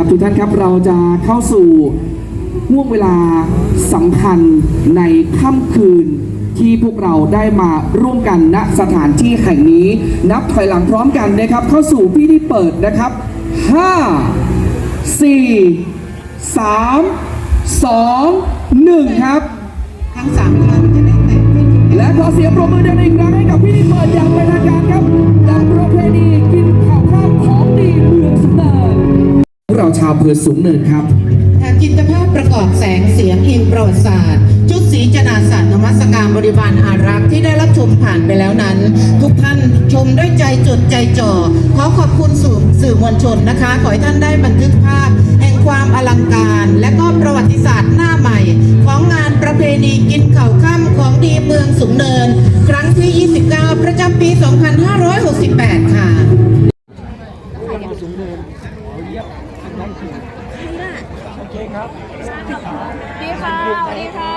ครับทุกท่านครับเราจะเข้าสู่ห่วงเวลาสำคัญในค่ำคืนที่พวกเราได้มาร่วมกันณสถานที่แห่งนี้ นับถอยหลังพร้อมกันนะครับ เข้าสู่พิธีเปิดนะครับ 5 4 3 2 1 ครับทั้งสามท่านจะได้แต่งขึ้นและขอเสียงปรบมือดังๆอีกครั้งให้กับพิธีเปิดอย่างเป็นทางการครับจากประเพณีกิน เราชาวอำเภอสูงเนินครับจิตภาพประกอบแสงเสียงอิงประวัติศาสตร์ ชุดสีจนาศาสตร์นมัสการบริบาลอารักษ์ที่ได้รับชมผ่านไปแล้วนั้น ทุกท่านชมด้วยใจจดใจจ่อขอขอบคุณสื่อสื่อมวลชนนะคะ ขอให้ท่านได้บันทึกภาพ แห่งความอลังการ และก็ประวัติศาสตร์หน้าใหม่ ของงานประเพณีกินข่าวค่ำของดีเมืองสูงเนิน ครั้งที่ 29 ประจำปี 2568 ค่ะ ดีค่ะสวัสดีค่ะ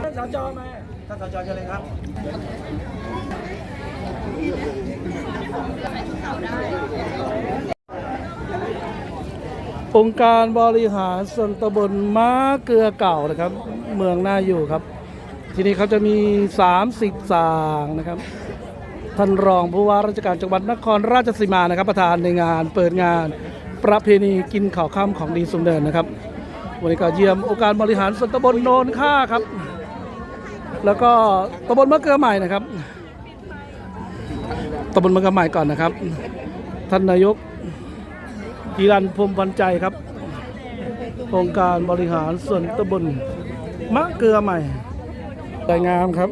ไปสจมาท่านสจเชิญเลยครับ องค์การบริหารส่วนตำบลม้าเกลือเก่านะครับ เมืองน่าอยู่ครับ ที่นี่เขาจะมี 30 สางนะครับ ท่านรองผู้ว่าราชการจังหวัดนครราชสีมานะครับ ประธานในงานเปิดงานประเพณีกินข้าวค่ำของดีสุนเดินนะครับวันนี้ก็เยี่ยมองค์การบริหารส่วนตำบลโนนค่าครับ แล้วก็ตำบลมะเกลือใหม่นะครับตำบลมะเกลือใหม่ก่อนนะครับ ท่านนายก กีรันพรหมพันใจครับองค์การบริหารส่วนตำบลมะเกลือใหม่สวยงามครับ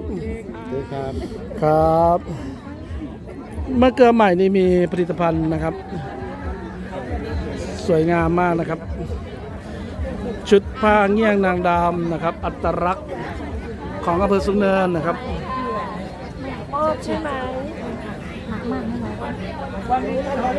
ครับครับมะเกลือใหม่นี่มีผลิตภัณฑ์นะครับ สวยงามมากนะครับ ชุดผ้าเงี้ยงนางดำนะครับ อัตลักษณ์ของอำเภอสุ งเนินนะครับ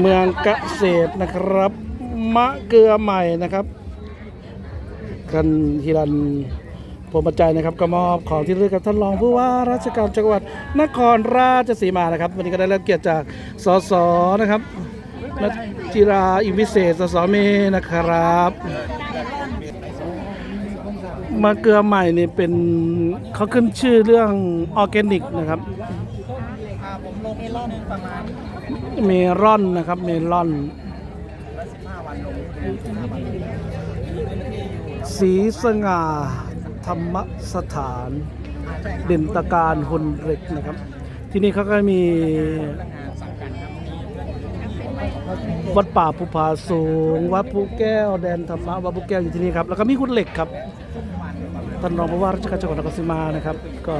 เมืองเกษตรนะครับ มะเกลือใหม่นะครับ กันทีรันผมปัจจัยนะครับก็มอบของที่ระลึกกับท่านรองผู้ว่าราชการจังหวัดนครราชสีมานะครับ วันนี้ก็ได้รับเกียรติจากสสนะครับนัทจิราอิมวิเศษสสเมนะครับมะเกลือใหม่นี่เป็นเขาขึ้นชื่อเรื่องออร์แกนิกนะครับผมลงเมลอนประมาณเมลอนนะครับเมลอน 15วันลง สีสง่าธรรมสถานเด่นตะการหนเหล็กนะครับ ที่นี่เขาก็มีวัดป่าภูผาสูง วัดภูแก้วแดนธรรมะวัดภูแก้วอยู่ที่นี่ครับ แล้วก็มีคุณเหล็กครับท่านรองผู้ว่าราชการจังหวัดนครศรีมานะครับ ก็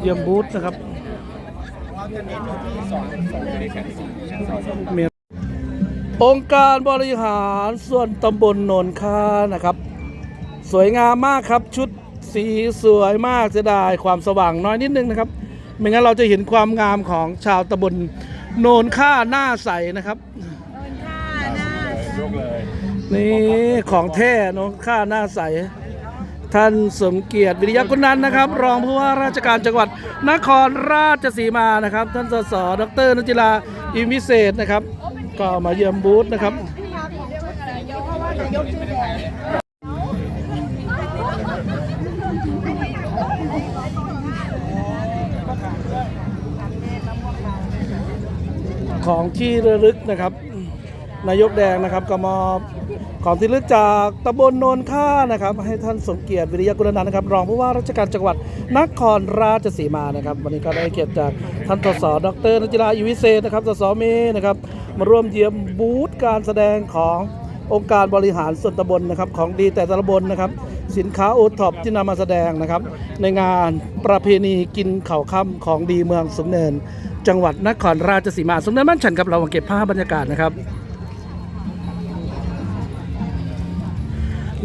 เยี่ยมบูธนะครับองค์การบริหารส่วนตำบลโนนค้านะครับ สวยงามมากครับชุดสีสวยมากเสียดายความสว่างน้อยนิดนึงนะครับ ไม่งั้นเราจะเห็นความงามของชาวตำบลโนนค่าหน้าใสนะครับนี่ของแท้โนนค่าหน้าใส ท่านสมเกียรติวิริยะกุนันท์นะครับ รองผู้ว่าราชการจังหวัดนครราชสีมานะครับ ท่านสสดรนุจิลาอิมวิเศษนะครับ ก็มาเยี่ยมบูธนะครับ ของที่ระลึกนะครับ นายกแดงนะครับก็มอบของที่ระลึกจากตำบลโนนค่านะครับ ให้ท่านสมเกียรติวิริยะกุลนันท์นะครับ รองผู้ว่าราชการจังหวัดนครราชสีมานะครับ วันนี้ก็ได้เกียรติจากท่านสสดรนจิราอิวิเศษนะครับสสเมนะครับมาร่วมเยี่ยมบูธการแสดงขององค์การบริหารส่วนตำบลนะครับของดีแต่ละตำบลนะครับ สินค้าโอท็อปที่นำมาแสดงนะครับ ในงานประเพณีกินเข่าค่ำของดีเมืองสุงเนิน จังหวัดนครราชสีมาสุงเนินบ้านฉันครับเรามาเก็บภาพบรรยากาศนะครับ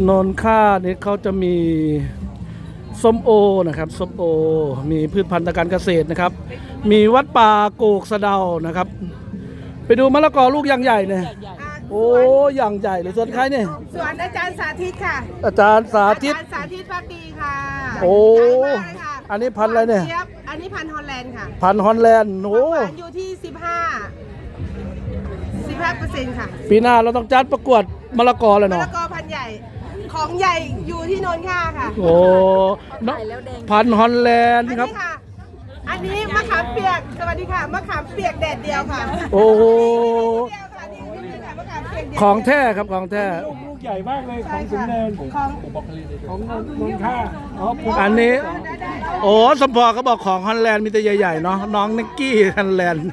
นนค่านี่เขาจะมีส้มโอนะครับส้มโอ มีพืชพันธุ์ทางการเกษตรนะครับ มีวัดป่าโกกสะเดานะครับ ไปดูมะละกอลูกอย่างใหญ่เนี่ยโอ้อย่างใหญ่เลยส่วนใครเนี่ยส่วนอาจารย์สาธิตค่ะ อาจารย์สาธิตอาจารย์สาธิตพักดีค่ะ โอ้ใหญ่มากเลยค่ะอันนี้พันธุ์อะไรเนี่ยจี๊บอั นนี้พันธุ์ฮอลแลนด์ค่ะพันธุ์ฮอลแลนด์คโอ้วามหวานอยู่ที่ 15 15เปอร์เซ็นต์ค่ะปีหน้าเราต้องจัดประกวดมะละกอเลยมะเนาะละกอพันธุ์ใหญ่ ของใหญ่อยู่ที่โนนค่าค่ะ โอ้น้องพันธุ์ฮอลแลนด์อันครับ นี้ค่ะ อันนี้มะขามเปียก สวัสดีค่ะ มะขามเปียกแดดเดียวค่ะโอ้โห เดียวค่ะนี่นี่ค่ะมะขามเปียกเดียวของแท้ครับของแท้ลู กใหญ่มากเลยขใช่องสูงค่ะเนินของของนนนค่าอ๋อผมอันนี้ได้ได้โอ้สมพอเขาบอกของฮอลแลนด์มีแต่ใหญ่ๆเนาะน้องนิกกี้ฮอลแลนด์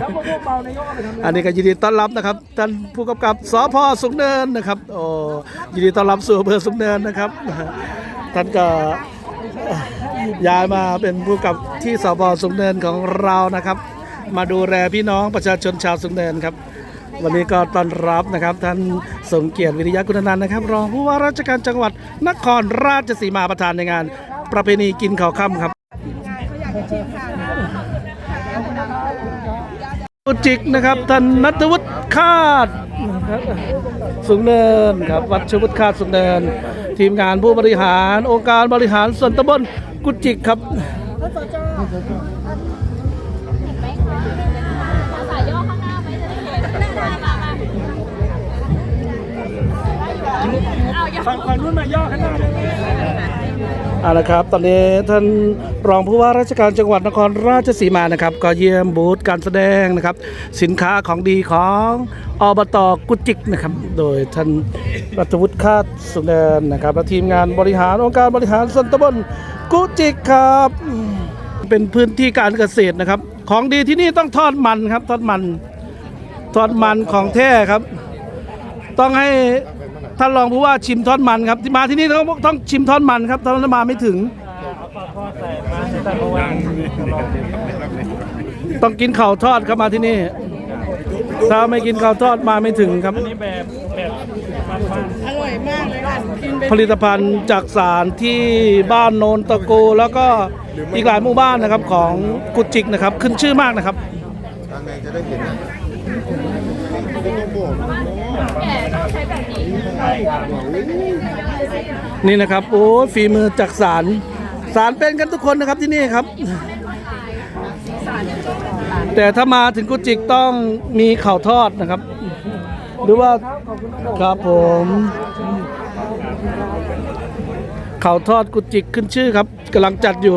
แล้วพวกพวกเบานายกเอาไปทำอะไรอันนี้ก็ยินดีต้อนรับนะครับท่านผู้กำกับสพสุงเนินนะครับ โอ้ยินดีต้อนรับสู่อำเภอสุงเนินนะครับท่านก็ย้ายมาเป็นผู้กำกับที่สพสุงเนินของเรานะครับ มาดูแลพี่น้องประชาชนชาวสุงเนินครับ วันนี้ก็ต้อนรับนะครับท่านสมเกียรติวิทยาคุณนันท์นะครับ รองผู้ว่าราชการจังหวัดนครราชสีมาประธานในงาน ประเพณีกินข้าวค่ำครับทีมงานเขาอยากจะชิมค่ะกุจิกนะครับท่านนัทวุฒิคาดสุงเนินครับวัดชวุฒิคาดสุงเนิน ทีมงานผู้บริหาร องค์การบริหารส่วนตำบลกุจิกครับ ฝั่งฝั่งนู้นมาย่อข้างหน้าเลยเอาละครับ ตอนนี้ท่านรองผู้ว่าราชการจังหวัดนครราชสีมานะครับ ก็เยี่ยมบูธการแสดงนะครับ สินค้าของดีของอบตกุจิกนะครับ โดยท่านรัฐวุฒิคาดสุนเนินนะครับและทีมงานบริหารองค์การบริหารส่วนตำบลกุจิกครับ เป็นพื้นที่การเกษตรนะครับ ของดีที่นี่ต้องทอดมันครับ ทอดมัน ทอดมันของแท้ครับ ต้องให้ ท่านรองผู้ว่าชิมทอดมันครับที่มาที่นี่ต้องต้องชิมทอดมันครับถ้าท่านมาไม่ถึง ต้องกินข้าวทอดครับมาที่นี่ ถ้าไม่กินข้าวทอดมาไม่ถึงครับ อร่อยมากเลยค่ะกินเป็นผลิตภัณฑ์จากสารที่บ้านโนนตะโกแล้วก็อีกหลายหมู่บ้านนะครับของกุจิกนะครับ ขึ้นชื่อมากนะครับนี่นะ นี่นะครับ โอ้ฝีมือจากสารสารเป็นกันทุกคนนะครับที่นี่ครับ แต่ถ้ามาถึงกุจิกต้องมีเข่าวทอดนะครับ หรือว่าครับผมเข่าวทอดกุจิกขึ้นชื่อครับกำลังจัดอยู่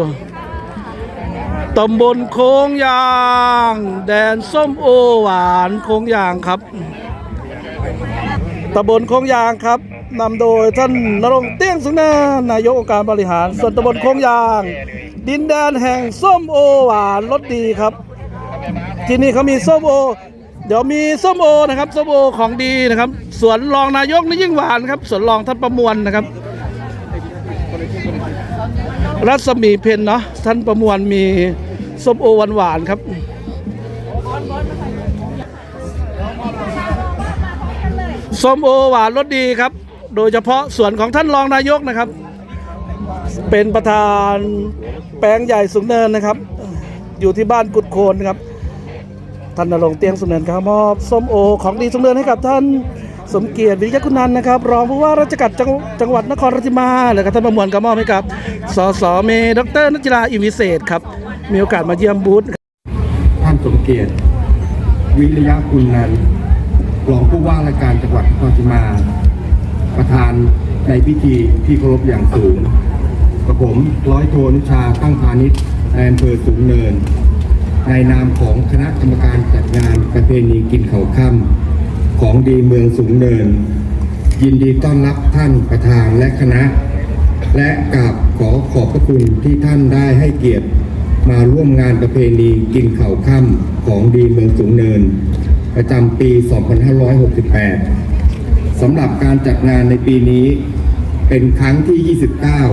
ตำบลโค้งยาง แดนส้มโอหวานโค้งยางครับ ตำบลโค้งยางครับนำโดยท่านนรงเตี้ยงสุนเนินายกองค์การบริหาร ส่วนตำบลโค้งยาง ดินแดนแห่งส้มโอหวานรสดีครับ ที่นี่เขามีส้มโอ เดี๋ยวมีส้มโอนะครับส้มโอของดีนะครับสวนรองนายกนี่ยิ่งหวานครับสวนรองท่านประมวลนะครับ รัศมีเพนเนาะท่านประมวลมีส้มโอหวานหวานๆครับ ส้มโอหวานรสดีครับ โดยเฉพาะสวนของท่านรองนายกนะครับ เป็นประธานแปลงใหญ่สูงเนินนะครับ อยู่ที่บ้านกุดโคนนะครับท่านนรงเตียงสุนเนินครับมอบส้มโอของดีสุนเนินให้กับท่านสมเกียรติวิริยคุณนันนะครับ รองผู้ว่าราชการจังจังหวัดนครราชสีมาแล้วก็ท่านประมวลก็มอบให้กับสสเมดรนักจิราอิมวิเศษครับ มีโอกาสมาเยี่ยมบูธท่านสมเกียรติวิริยะคุณนันท รองผู้ว่าราชการจังหวัดนครราชสีมา ประธานในพิธีที่เคารพอย่างสูงกับผมร้อยโทนุชาตั้งพาณิชย์ในอำเภอสูงเนิน ในนามของคณะกรรมการจัดงานประเพณีกินเขาค่ำของดีเมืองสูงเนิน ยินดีต้อนรับท่านประธานและคณะ และกราบขอขอบพระคุณที่ท่านได้ให้เกียรติมาร่วมงานประเพณีกินเข่าค่ำของดีเมืองสูงเนิน ประจำปี 2568 สำหรับการจัดงานในปีนี้เป็นครั้งที่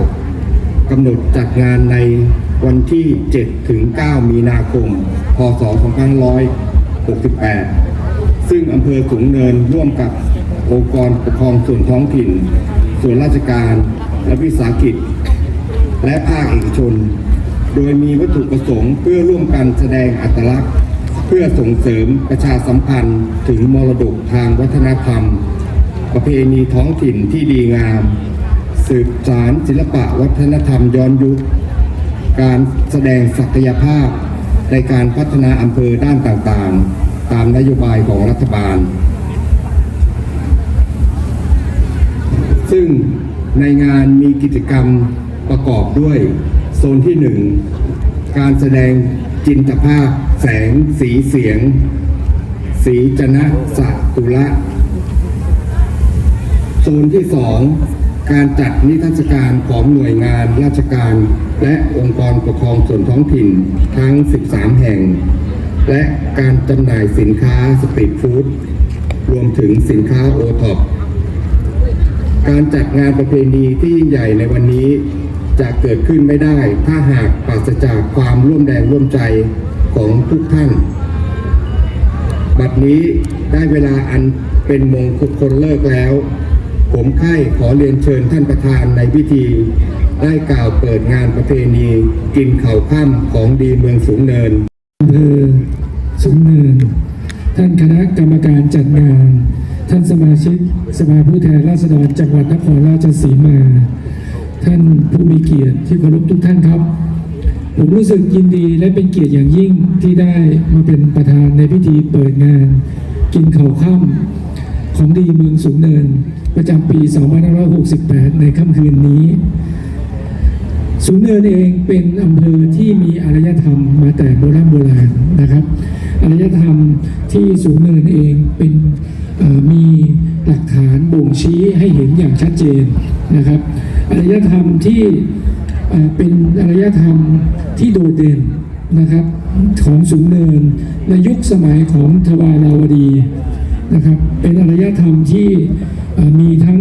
29 กำหนดจัดงานในวันที่ 7 ถึง 9 มีนาคม พศ 2568 ซึ่งอำเภอสูงเนินร่วมกับองค์กรปกครองส่วนท้องถิ่น ส่วนราชการและวิสาหกิจ และภาคเอกชน โดยมีวัตถุประสงค์เพื่อร่วมกันแสดงอัตลักษณ์ พื่อส่งเสริมประชาสัมพันธ์ถึงมรดกทางวัฒนธรรม ประเพณีท้องถิ่นที่ดีงาม สืบสารศิลปะวัฒนธรรมย้อนยุค การแสดงศักยภาพในการพัฒนาอำเภอด้านต่างๆ ตามนโยบายของรัฐบาล ซึ่งในงานมีกิจกรรมประกอบด้วย โซนที่หนึ่งการแสดง จินตภาพ แสงสีเสียง สีจนะสะตุละโซนที่สองการจัดนิทรรศการของหน่วยงานราชการ และองค์กรปกครองส่วนท้องถิ่นทั้ง 13 แห่ง และการจำหน่ายสินค้าสตรีทฟู้ดรวมถึงสินค้าโอท็อปการจัดงานประเพณีที่ยิ่งใหญ่ในวันนี้ จะเกิดขึ้นไม่ได้ ถ้าหากปราศจากความร่วมแรงร่วมใจของทุกท่าน บัดนี้ได้เวลาอันเป็นมงคลเลิกแล้ว ผมไข่ขอเรียนเชิญท่านประธานในพิธี ได้กล่าวเปิดงานประเพณีกินเข่าวค่ำของดีเมืองสูงเนินอำเภอสูงเนิน ท่านคณะกรรมการจัดงาน ท่านสมาชิกสภาผู้แทนราษฎรจังหวัดนครราชสีมา ท่านผู้มีเกียรติที่เคารพทุกท่านครับ ผมรู้สึกยินดีและเป็นเกียรติอย่างยิ่งที่ได้มาเป็นประธานในพิธีเปิดงาน กินเข่าค่ำของดีเมืองสูงเนิน ประจำปี 2568 ในค่ำคืนนี้สูงเนินเองเป็นอำเภอที่มีอารยธรรมมาแต่โบราณโบราณนะครับอารยธรรมที่สูงเนินเองเป็นมี หลักฐานบ่งชี้ให้เห็นอย่างชัดเจนนะครับอารยธรรมที่เป็นอารยธรรมที่โดดเด่นนะครับของสูงเนินในยุคสมัยของทวาราวดีนะครับเป็นอารยธรรมที่มีทั้ง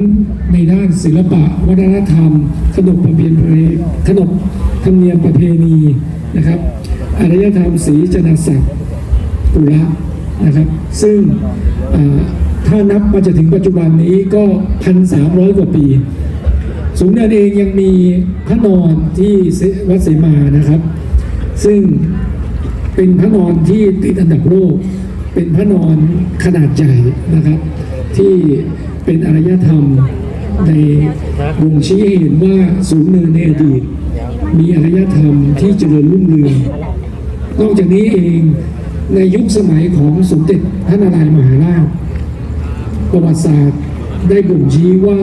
ในด้านศิลปะ วัฒนธรรม ขนบประเพณีขนบธรรมเนียมประเพณีนะครับอารยธรรมศรีจนศักดิ์ปุระนะครับ ซึ่ง ถ้านับมาจนถึงปัจจุบันนี้ก็พันสามร้อยกว่าปีสูงเนินเองยังมีพระนอนที่วัดเสมานะครับ ซึ่งเป็นพระนอนที่ติดอันดับโลก เป็นพระนอนขนาดใหญ่นะครับ ที่เป็นอารยธรรมในบ่งชี้เห็นว่าสูงเนินในอดีต มีอารยธรรมที่เจริญรุ่งเรืองนอกจากนี้เองในยุคสมัยของสมเด็จพระนารายณ์มหาราช ประวัติศาสตร์ได้บ่งชี้ว่า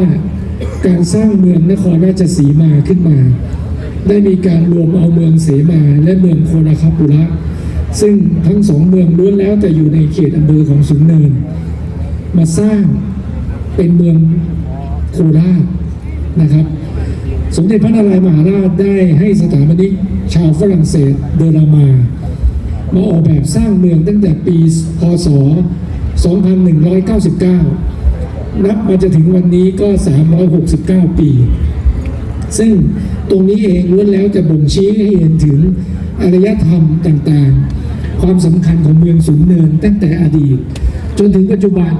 การสร้างเมืองนครราชสีมาขึ้นมา ได้มีการรวมเอาเมืองเสมาและเมืองโคนาคาปุระซึ่งทั้งสองเมืองล้วนแล้วแต่อยู่ในเขตอำเภอของสูงเนิน มาสร้างเป็นเมืองโคราชนะครับ สมเด็จพระนารายณ์มหาราชได้ให้สถาปนิกชาวฝรั่งเศสเดอรามา มาออกแบบสร้างเมืองตั้งแต่ปี พศ 2199 นับมาจะถึงวันนี้ก็ 369 ปี ซึ่งตรงนี้เองล้วนแล้วจะบ่งชี้ให้เห็นถึงอารยธรรมต่างๆ ความสำคัญของเมืองสูงเนินตั้งแต่อดีต จนถึงปัจจุบัน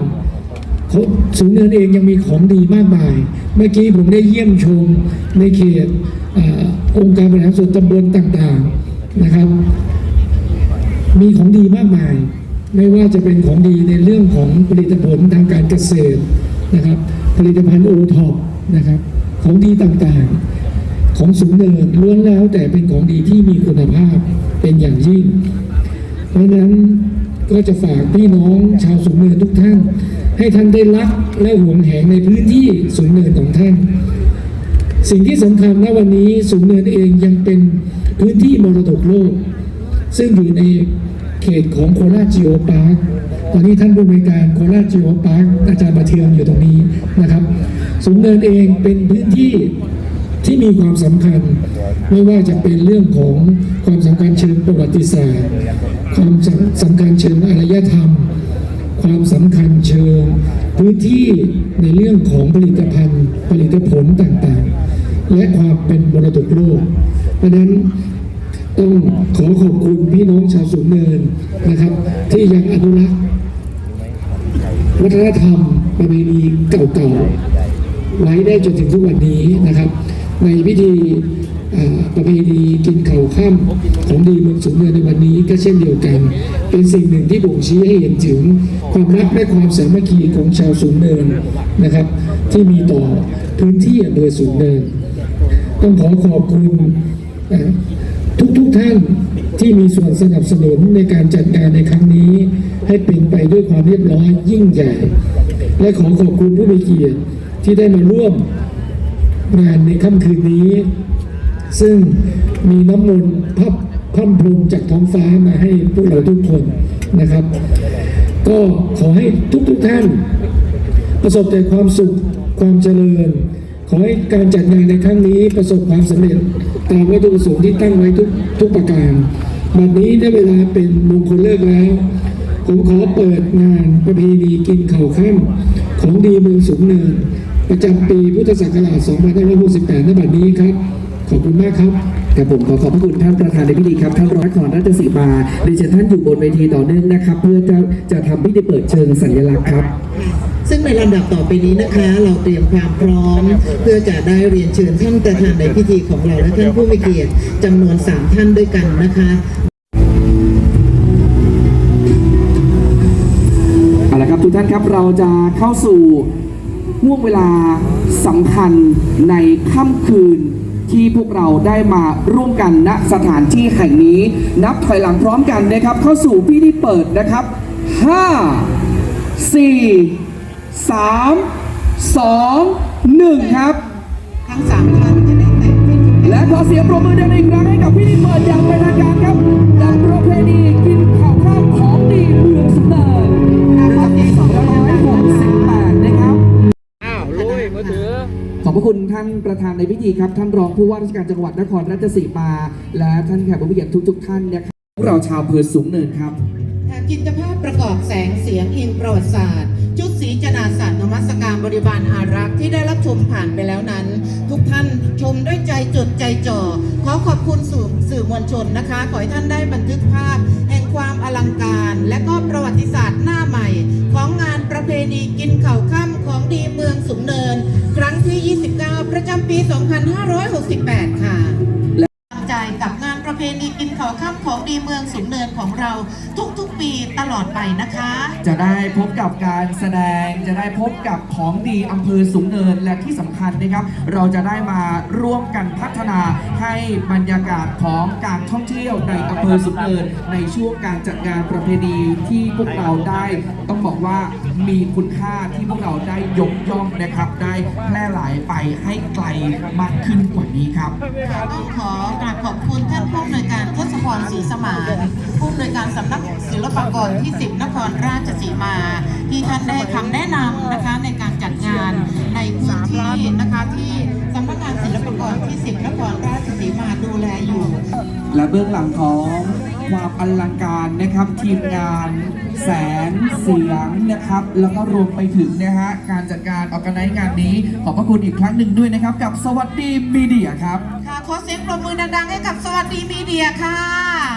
สูงเนินเองยังมีของดีมากมาย เมื่อกี้ผมได้เยี่ยมชมในเขตออองค์การบริหารส่วนตำบลต่างๆนะครับ มีของดีมากมาย ไม่ว่าจะเป็นของดีในเรื่องของผลิตผลทางการเกษตรนะครับ ผลิตภัณฑ์โอท็อปนะครับ ของดีต่างๆ ของสูงเนินล้วนแล้วแต่เป็นของดีที่มีคุณภาพเป็นอย่างยิ่ง เพราะฉะนั้นก็จะฝากพี่น้องชาวสูงเนินทุกท่าน ให้ท่านได้รักและหวงแหนในพื้นที่สูงเนินของท่าน สิ่งที่สำคัญณวันนี้สูงเนินเองยังเป็นพื้นที่มรดกโลก ซึ่งอยู่ใน ขตของโคราชจิโอพาร์คตอนนี้ท่านผู้บริการโคราชจิโอพาร์คอาจารย์ประเทืองอยู่ตรงนี้นะครับสูงเนินเองเป็นพื้นที่ที่มีความสำคัญ ไม่ว่าจะเป็นเรื่องของความสำคัญเชิงประวัติศาสตร์ ความสำคัญเชิงอารยธรรม ความสำคัญเชิงพื้นที่ในเรื่องของผลิตภัณฑ์ ผลิตผลต่างๆ และความเป็นมรดกโลก เพราะนั้น ต้องขอขอบคุณพี่น้องชาวสูงเนินนะครับ ที่ยังอนุรักษ์วัฒนธรรมประเพณีเก่าๆไว้ได้จนถึงทุกวันนี้นะครับ ในพิธีประเพณีกินเข่าวค่ำของดีเมืองสูงเนินในวันนี้ก็เช่นเดียวกัน เป็นสิ่งหนึ่งที่บ่งชี้ให้เห็นถึงความรักและความสามัคคีของชาวสูงเนินนะครับ ที่มีต่อพื้นที่อำเภอสูงเนิน ต้องขอขอบคุณ ทุกทุกๆท่านที่มีส่วนสนับสนุนในการจัดงานในครั้งนี้ ให้เป็นไปด้วยความเรียบร้อยยิ่งใหญ่ และขอขอบคุณผู้มีเกียรติที่ได้มาร่วมงานในค่ำคืนนี้ ซึ่งมีน้ำมนต์พับพร่ำพรมจากท้องฟ้ามาให้พวกเราทุกคนนะครับ ก็ขอให้ทุกๆท่าน ประสบแต่ความสุขความเจริญ ขอให้การจัดงานในครั้งนี้ประสบความสำเร็จ ตามวัตถุประสงค์ที่ตั้งไว้ทุกทุกประการบัดนี้ได้เวลาเป็นมงคลเลิกแล้ว ผมขอเปิดงานประเพณีกินเข่าวค่ำของดีเมืองสูงเนิน ประจำปีพุทธศักราช 2568ณบัดนี้ครับ ขอบคุณมากครับครับผมขอขอบพระคุณท่านประธานในพิธีครับท่านร้อยขอนราชสีมาเรียนเชิญท่านอยู่บนเวทีต่อเนื่องนะครับ เพื่อจะจะทำพิธีเปิดเชิงสัญลักษณ์ครับ ซึ่งในลำดับต่อไปนี้นะคะ เราเตรียมความพร้อม เพื่อจะได้เรียนเชิญท่านประธานในพิธีของเราและท่านผู้มีเกียรติจำนวน 3 ท่านด้วยกันนะคะเอาละครับทุกท่านครับเราจะเข้าสู่ห่วงเวลาสำคัญในค่ำคืนที่พวกเราได้มาร่วมกันณสถานที่แห่งนี้ นับถอยหลังพร้อมกันนะครับ เข้าสู่พิธีเปิดนะครับ 5 4 3 2 1 ครับ ทั้งสามท่านจะได้แต่งเป็นและขอเสียงปรบมือดังอีกครั้งให้กับพิธีเปิดอย่างเป็นทางการครับจากประเพณีกินข้าวข้ามของดีเมืองสุนเนินประจำปี2568นะครับ อ้าวลุยมือถือ ขอบพระคุณท่านประธานในพิธีครับ ท่านรองผู้ว่าราชการจังหวัดนครราชสีมา และท่านแขกผู้มีเกียรติทุก ๆ ท่านนะครับพวกเราชาวอำเภอสูงเนินครับจิตรภาพประกอบแสงเสียงอิงประวัติศาสตร์ ชุดสีจนาศาสตร์นมัสการบริบาลอารักษ์ที่ได้รับชมผ่านไปแล้วนั้น ทุกท่านชมด้วยใจจดใจจ่อ ขอขอบคุณสื่อสื่อมวลชนนะคะ ขอให้ท่านได้บันทึกภาพ แห่งความอลังการ และก็ประวัติศาสตร์หน้าใหม่ ของงานประเพณีกินเข่าวค่ำของดีเมืองสูงเนิน ครั้งที่ 29 ประจำปี 2568 ค่ะใจกับงานประเพณีกินข้าวค่ำของดีเมืองสูงเนินของเราทุก ๆปีตลอดไปนะคะ จะได้พบกับการแสดง จะได้พบกับของดีอำเภอสูงเนินและที่สำคัญนะครับ เราจะได้มาร่วมกันพัฒนาให้บรรยากาศของการท่องเที่ยวในอำเภอสูงเนิน ในช่วงการจัดงานประเพณีที่พวกเราได้ ต้องบอกว่ามีคุณค่าที่พวกเราได้ยกย่องนะครับ ได้แพร่หลายไปให้ไกลมากขึ้นกว่านี้ครับต้องขอกราบขอบคุณท่านผู้อำนวยการทศพรศรีสมานผู้อำนวย การสำนักศิลปากรที่ 10 นครราชสีมา ที่ท่านได้คำแนะนำนะคะในการจัดงานในพื้นที่นะคะที่สำนักงานศิลปากรที่ 10 นครราชสีมาดูแลอยู่ และเบื้องหลังของความอลังการนะครับทีมงานแสงเสียงนะครับ แล้วก็รวมไปถึงนะฮะการจัดการออกกันในงานนี้ ขอบพระคุณอีกครั้งหนึ่งด้วยนะครับ กับสวัสดีมีเดียครับ ค่ะขอเสียงปรบมือดังๆให้กับสวัสดีมีเดียค่ะ